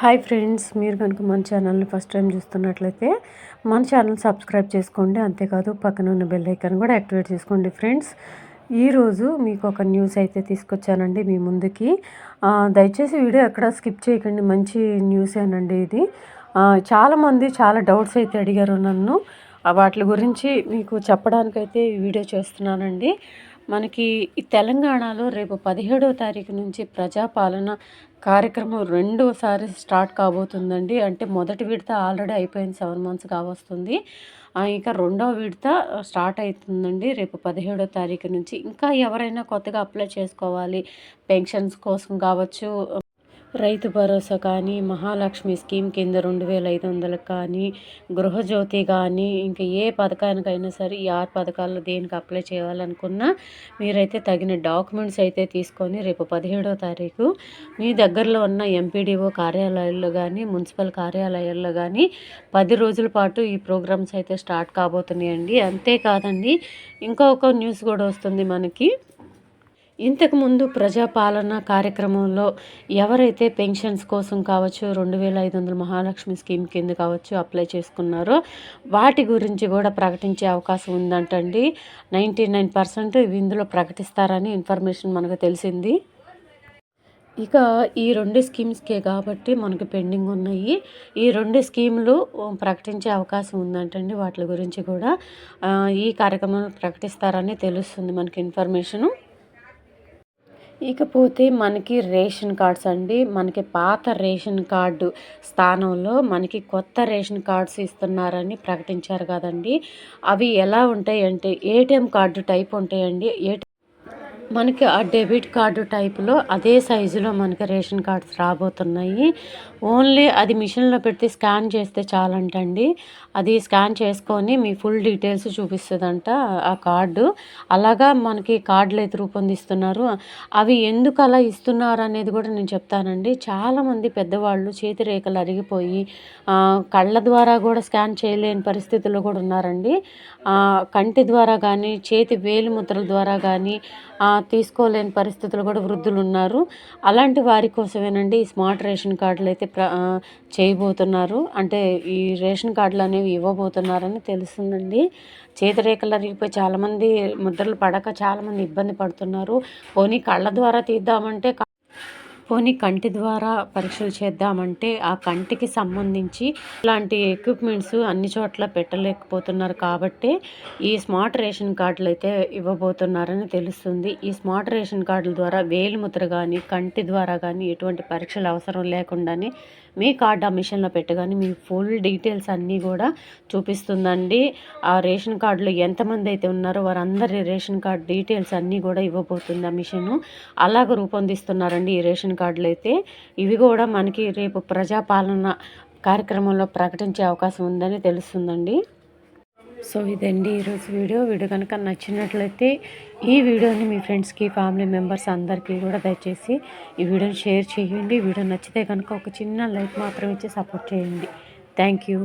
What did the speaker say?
Hi friends మీరు కనుక మన ఛానల్ని ఫస్ట్ టైం చూస్తున్నట్లయితే మన ఛానల్ సబ్స్క్రైబ్ చేసుకోండి. అంతేకాదు పక్కన ఉన్న బెల్ ఐకాన్ కూడా యాక్టివేట్ చేసుకోండి ఫ్రెండ్స్. ఈరోజు మీకు ఒక న్యూస్ అయితే తీసుకొచ్చానండి మీ ముందుకి. దయచేసి వీడియో ఎక్కడ స్కిప్ చేయకండి మంచి న్యూసేనండి ఇది. చాలామంది చాలా డౌట్స్ అయితే అడిగారు నన్ను. వాటి గురించి మీకు చెప్పడానికైతే వీడియో చేస్తున్నానండి. మనకి ఈ తెలంగాణలో రేపు పదిహేడవ తారీఖు నుంచి ప్రజాపాలన కార్యక్రమం రెండోసారి స్టార్ట్ కాబోతుందండి. అంటే మొదటి విడత ఆల్రెడీ అయిపోయింది సెవెన్ మంత్స్ కావస్తుంది ఇంకా రెండవ విడత స్టార్ట్ అవుతుందండి రేపు పదిహేడో తారీఖు నుంచి. ఇంకా ఎవరైనా కొత్తగా అప్లై చేసుకోవాలి పెన్షన్స్ కోసం కావచ్చు రైతు భరోసా కానీ మహాలక్ష్మి స్కీమ్ కింద రెండు వేల ఐదు వందలకు కానీ గృహజ్యోతి కానీ ఇంకా ఏ పథకానికైనా సరే ఈ ఆరు పథకాల్లో దేనికి అప్లై చేయాలనుకున్నా మీరైతే తగిన డాక్యుమెంట్స్ అయితే తీసుకొని రేపు పదిహేడవ తారీఖు మీ దగ్గరలో ఉన్న ఎంపీడీఓ కార్యాలయాల్లో కానీ మున్సిపల్ కార్యాలయాల్లో కానీ పది రోజుల పాటు ఈ ప్రోగ్రామ్స్ అయితే స్టార్ట్ కాబోతున్నాయండి. అంతేకాదండి ఇంకొక న్యూస్ కూడా వస్తుంది మనకి. ఇంతకుముందు ప్రజాపాలన కార్యక్రమంలో ఎవరైతే పెన్షన్స్ కోసం కావచ్చు రెండు వేల ఐదు వందల మహాలక్ష్మి స్కీమ్ కింద కావచ్చు అప్లై చేసుకున్నారో వాటి గురించి కూడా ప్రకటించే అవకాశం ఉందంటండి. నైంటీ నైన్ పర్సెంట్ ఇందులో ప్రకటిస్తారని ఇన్ఫర్మేషన్ మనకు తెలిసింది. ఇక ఈ రెండు స్కీమ్స్కే కాబట్టి మనకు పెండింగ్ ఉన్నాయి. ఈ రెండు స్కీములు ప్రకటించే అవకాశం ఉందంటండి వాటి గురించి కూడా. ఈ కార్యక్రమం ప్రకటిస్తారని తెలుస్తుంది మనకి ఇన్ఫర్మేషను. ఇకపోతే మనకి రేషన్ కార్డ్స్ అండి. మనకి పాత రేషన్ కార్డు స్థానంలో మనకి కొత్త రేషన్ కార్డ్స్ ఇస్తున్నారని ప్రకటించారు కదండి. అవి ఎలా ఉంటాయి అంటే ఏటీఎం కార్డు టైప్ ఉంటాయండి. ఏ మనకి ఆ డెబిట్ కార్డు టైప్లో అదే సైజులో మనకి రేషన్ కార్డ్స్ రాబోతున్నాయి. ఓన్లీ అది మిషన్లో పెడితే స్కాన్ చేస్తే చాలంటండి. అది స్కాన్ చేసుకొని మీ ఫుల్ డీటెయిల్స్ చూపిస్తుందంట ఆ కార్డు. అలాగా మనకి కార్డులు అయితే రూపొందిస్తున్నారు. అవి ఎందుకు అలా ఇస్తున్నారు అనేది కూడా నేను చెప్తానండి. చాలామంది పెద్దవాళ్ళు చేతి రేఖలు అరిగిపోయి కళ్ళ ద్వారా కూడా స్కాన్ చేయలేని పరిస్థితుల్లో కూడా ఉన్నారండి. కంటి ద్వారా కానీ చేతి వేలు ముద్రల ద్వారా కానీ తీసుకోలేని పరిస్థితులు కూడా వృద్ధులు ఉన్నారు. అలాంటి వారి కోసమేనండి ఈ స్మార్ట్ రేషన్ కార్డులు అయితే ప్ర చేయబోతున్నారు. అంటే ఈ రేషన్ కార్డులు అనేవి ఇవ్వబోతున్నారని తెలుస్తుందండి. చేతిరేఖలు అరిగిపోయి చాలామంది ముద్రలు పడక చాలామంది ఇబ్బంది పడుతున్నారు. పోనీ కళ్ళ ద్వారా తీద్దామంటే పోనీ కంటి ద్వారా పరీక్షలు చేద్దామంటే ఆ కంటికి సంబంధించి ఇలాంటి ఎక్విప్మెంట్స్ అన్ని చోట్ల పెట్టలేకపోతున్నారు కాబట్టి ఈ స్మార్ట్ రేషన్ కార్డులు అయితే ఇవ్వబోతున్నారని తెలుస్తుంది. ఈ స్మార్ట్ రేషన్ కార్డుల ద్వారా వేలిముద్ర కానీ కంటి ద్వారా కానీ ఎటువంటి పరీక్షలు అవసరం లేకుండానే మీ కార్డు ఆ మిషన్లో పెట్టగానే మీ ఫుల్ డీటెయిల్స్ అన్నీ కూడా చూపిస్తుందండి. ఆ రేషన్ కార్డులో ఎంతమంది అయితే ఉన్నారో వారందరి రేషన్ కార్డు డీటెయిల్స్ అన్నీ కూడా ఇవ్వబోతుంది ఆ మిషను. అలాగ రూపొందిస్తున్నారండి ఈ రేషన్ కార్డులు అయితే ఇవి కూడా మనకి రేపు ప్రజాపాలన కార్యక్రమంలో ప్రకటించే అవకాశం ఉందని తెలుస్తుందండి. సో ఇదండి ఈరోజు వీడియో. వీడియో కనుక నచ్చినట్లయితే ఈ వీడియోని మీ ఫ్రెండ్స్కి ఫ్యామిలీ మెంబర్స్ అందరికీ కూడా దయచేసి ఈ వీడియోని షేర్ చేయండి. వీడియో నచ్చితే కనుక ఒక చిన్న లైక్ మాత్రం ఇచ్చి సపోర్ట్ చేయండి. Thank you.